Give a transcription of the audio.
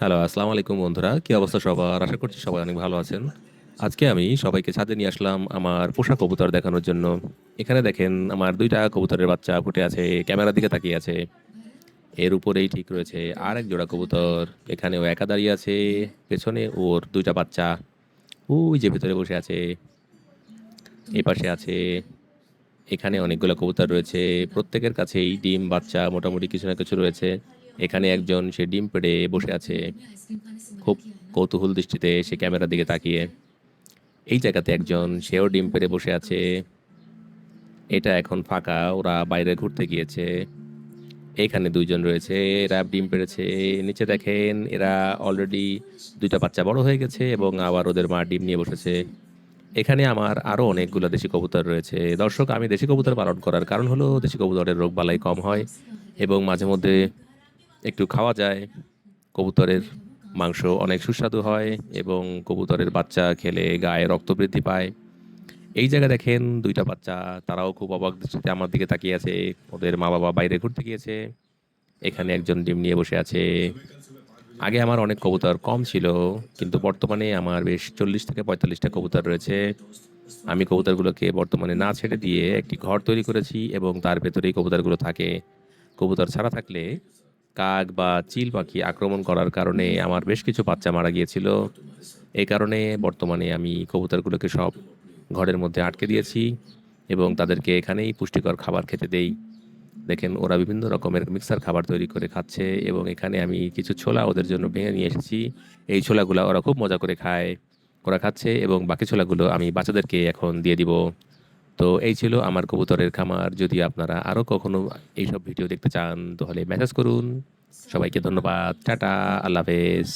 Hello, আসসালামু আলাইকুম বন্ধুরা। কি অবস্থা সবার? আশা করছি সবাই অনেক ভালো আছেন। আজকে আমি সবাইকে ছাদে নিয়ে আসলাম আমার পোষা কবুতর দেখানোর জন্য। এখানে দেখেন আমার দুইটা কবুতরের বাচ্চা ফুটে আছে, ক্যামেরার দিকে তাকিয়ে আছে। এর উপরেই ঠিক রয়েছে আর এক জোড়া কবুতর। এখানে ও একা দাঁড়িয়ে আছে, পেছনে ওর দুইটা বাচ্চা। ওই যে ভেতরে বসে আছে। এপাশে আছে। এখানে অনেকগুলো কবুতর রয়েছে। প্রত্যেকের কাছেই ডিম, বাচ্চা মোটামুটি কিছু না কিছু রয়েছে। এখানে একজন সে ডিম পেড়ে বসে আছে। খুব কৌতূহল দৃষ্টিতে সে ক্যামেরার দিকে তাকিয়ে। এই জায়গাতে একজন সেও ডিম পেড়ে বসে আছে। এটা এখন ফাঁকা, ওরা বাইরে ঘুরতে গিয়েছে। এখানে ২ জন রয়েছে, এরা ডিম পেড়েছে। নিচে দেখেন এরা অলরেডি দুইটা বাচ্চা বড় হয়ে গেছে এবং আবার ওদের মা ডিম নিয়ে বসেছে। এখানে আমার আরও অনেকগুলো দেশি কবুতর রয়েছে। দর্শক আমি দেশি কবুতর পালন করার কারণ হলো দেশি কবুতরের রোগবালাই কম হয় এবং মাঝে মধ্যে একটু খাওয়া যায়। কবুতরের মাংস অনেক সুস্বাদু হয় এবং কবুতরের বাচ্চা খেলে গায়ে রক্ত বৃদ্ধি পায়। এই জায়গায় দেখেন দুইটা বাচ্চা, তারাও খুব অবাক দৃষ্টিতে আমার দিকে তাকিয়ে আছে। ওদের মা-বাবা বাইরে ঘুরতে গিয়েছে। এখানে একজন ডিম নিয়ে বসে আছে। আগে আমার অনেক কবুতর কম ছিল, কিন্তু বর্তমানে আমার বেশ ৪০ থেকে পঁয়তাল্লিশটা কবুতর রয়েছে। আমি কবুতরগুলোকে বর্তমানে না ছেড়ে দিয়ে একটি ঘর তৈরি করেছি এবং তার ভেতরেই কবুতরগুলো থাকে। কবুতর ছাড়া থাকলে কাক বা চিল পাখি আক্রমণ করার কারণে আমার বেশ কিছু বাচ্চা মারা গিয়েছিল। এই কারণে বর্তমানে আমি কবুতরগুলোকে সব ঘরের মধ্যে আটকে দিয়েছি এবং তাদেরকে এখানেই পুষ্টিকর খাবার খেতে দেই। দেখেন, ওরা বিভিন্ন রকমের মিক্সার খাবার তৈরি করে খাচ্ছে এবং এখানে আমি কিছু ছোলা ওদের জন্য ভেঙে নিয়ে এসেছি। এই ছোলাগুলো ওরা খুব মজা করে খায়। ওরা খাচ্ছে এবং বাকি ছোলাগুলো আমি বাচ্চাদেরকে এখন দিয়ে দিব। তো এই ছিল আমার কবুতরের খামার। যদি আপনারা আরও কখনো এইসব ভিডিও দেখতে চান তাহলে মেসেজ করুন। সবাইকে ধন্যবাদ। টাটা, আল্লাহ হাফেজ।